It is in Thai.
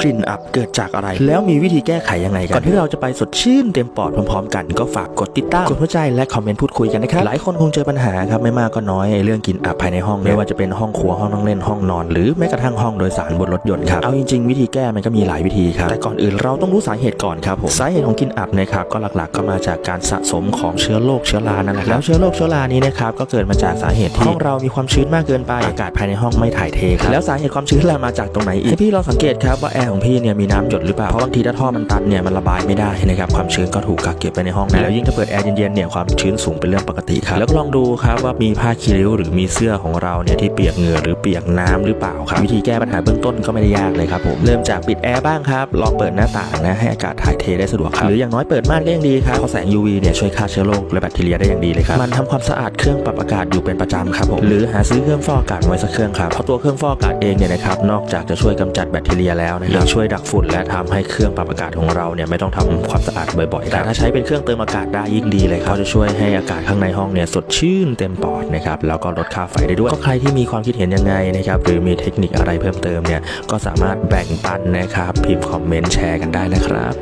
กลิ่นอับเกิดจากอะไร แล้วมีวิธีแก้ไขยังไงกันก่อนที่เราจะไปสดชื่นเต็มปอดพร้อมๆ กันก็ฝากกดติดตามกดหัวใจและคอมเมนต์พูดคุยกันนะครับหลายคนคงเจอปัญหาครับไม่มากก็น้อยเรื่องกลิ่นอับภายในห้องไม่ว่าจะเป็นห้องครัวห้องนั่งเล่นห้องนอน หรือแม้กระทั่งห้องโดยสารบนรถยนต์ครับเอาจริงๆวิธีแก้มันก็มีหลายวิธีครับแต่ก่อนอื่นเราต้องรู้สาเหตุก่อนครับผมสาเหตุของกลิ่นอับนะครับก็หลักๆ ก็มาจากการสะสมของเชื้อโรคเชื้อรานั่นแหละครับแล้วเชื้อโรคเชื้อรานี้นะครับก็เกิดมาจากสาเหตุที่ห้องเรามีความชื้นมากเกินไปอากาศภายในห้องไม่ถ่ายเทครับแล้วสาเหตุความชื้นล่ะมาจากตรงไหนอีกให้พี่ลองสังเกตครับว่าแอร์ของพี่เนี่ยมีน้ำหยดหรือเปล่า เพราะบางทีถ้าท่อมันตันเนี่ยมันระบายไม่ได้นะครับความชื้นก็ถูกกักเก็บไปในห้องนะแล้วยิ่งถ้าเปิดแอร์เย็นๆเนี่ยความชื้นสูงเป็นเรื่องปกติครับแล้วก็ลองดูครับว่ามีผ้าคีริ้วหรือมีเสื้อของเราเนี่ยที่เปียกเหงื่อหรือเปียกน้ำหรือเปล่าครับวิธีแก้ปัญหาเบื้องต้นก็ไม่ได้ยากเลยครับผมเริ่มจากปิดแอร์บ้างครับลองเปิดหน้าต่างนะให้อากาศถ่ายเทได้สะดวกครับหรืออย่างน้อยเปิดม่านก็ยังดีครับเพราะแสง UV เนี่ยช่วยฆ่าเชื้อโรคและแบคทีเรียได้อย่างดีเลยครับมันทำความสะอาดเครื่องปรับอากาศอยู่เป็นประจำครับผมหรือหาซื้อเครื่องฟอกอากาศไว้สักเครื่องครับเพราะตัวเครื่องฟอกอากาศเองเนี่ยนะครับนอกจากจะช่วยกำจัดแบคทีเรียแล้วนะครับยังช่วยดักฝุ่นและทำให้เครื่องปรับอากาศของเราเนี่ยไม่ต้องทำความสะอาดบ่อยๆแต่ถ้าใช้เป็นเครื่องเติมอากาศได้ยิ่งดีเลยครับจะช่วยให้อากาศข้างในห้องเนี่ยสดชื่นเต็มปอดนะครับแล้วก็ลดค่าไฟได้ด้วยก็ใครที่มีความคิดเห็นยังไงนะครับหรือมีเทคนิคอะไรเพิ่มเติมเนี่ยก็สามารถแบ่งปันนะครับพิมพ์คอมเมนต์แชร์กันได้นะครับ